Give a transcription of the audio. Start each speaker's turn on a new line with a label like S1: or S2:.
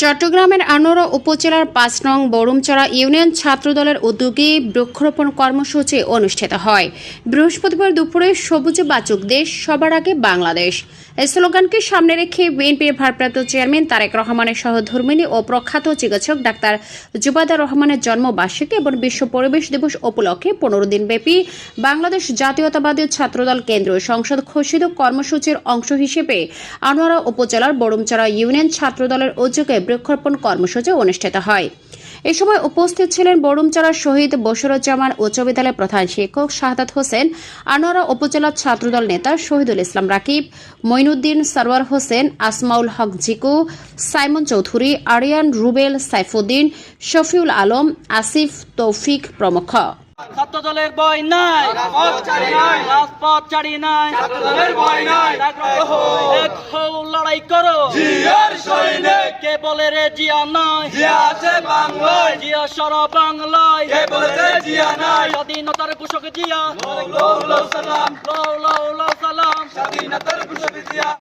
S1: চট্টগ্রামের আনোরা উপজেলার পাঁচ নং বরুমচড়া ইউনিয়ন ছাত্রদলের উদ্যোগে বৃক্ষরোপণ কর্মসূচি অনুষ্ঠিত হয়। বৃহস্পতিবার দুপুরে সবুজে বাচক দেশ, সবার আগে বাংলাদেশ। স্লোগানকে সামনে রেখে বিএনপির ভারপ্রাপ্ত চেয়ারম্যান তারেক রহমানের সহধর্মিনী ও প্রখ্যাত চিকিৎসক ডাক্তার জুবাদা রহমানের জন্মবার্ষিকী এবং বিশ্ব পরিবেশ দিবস উপলক্ষে পনেরো দিনব্যাপী বাংলাদেশ জাতীয়তাবাদী ছাত্রদল কেন্দ্রীয় সংসদ ঘোষিত কর্মসূচির অংশ হিসেবে আনোয়ারা উপজেলার বরুমচড়া ইউনিয়ন ছাত্রদলের উদ্যোগে বৃক্ষরোপণ কর্মসূচি অনুষ্ঠিত হয়। এ সময় উপস্থিত ছিলেন বরুমচড়ার শহীদ বসরুজ্জামান উচ্চ বিদ্যালয়ের প্রধান শিক্ষক শাহাদাত হোসেন, আনোয়ারা উপজেলার ছাত্রদল নেতা শহীদুল ইসলাম রাকিব, মঈনুদ্দিন সরওয়ার হোসেন, আসমাউল হক জিকু, সাইমন চৌধুরী, আরিয়ান রুবেল সাইফুদ্দিন, শফিউল আলম, আসিফ তৌফিক প্রমুখ।
S2: ছাত্র দলের বই নাই।
S3: রাজপথ চারি নাই।
S2: এক হও লড়াই করো।
S3: জিয়ার সৈনিক।
S2: কে বলে রে জিয়া নাই?
S3: জিয়া আছে বাংলায়।
S2: জিয়া সারা বাংলায়।
S3: কে বলেছে জিয়া নাই?
S2: স্বাধীনতার কুশক জিয়া।
S3: লৌ লৌ সালাম।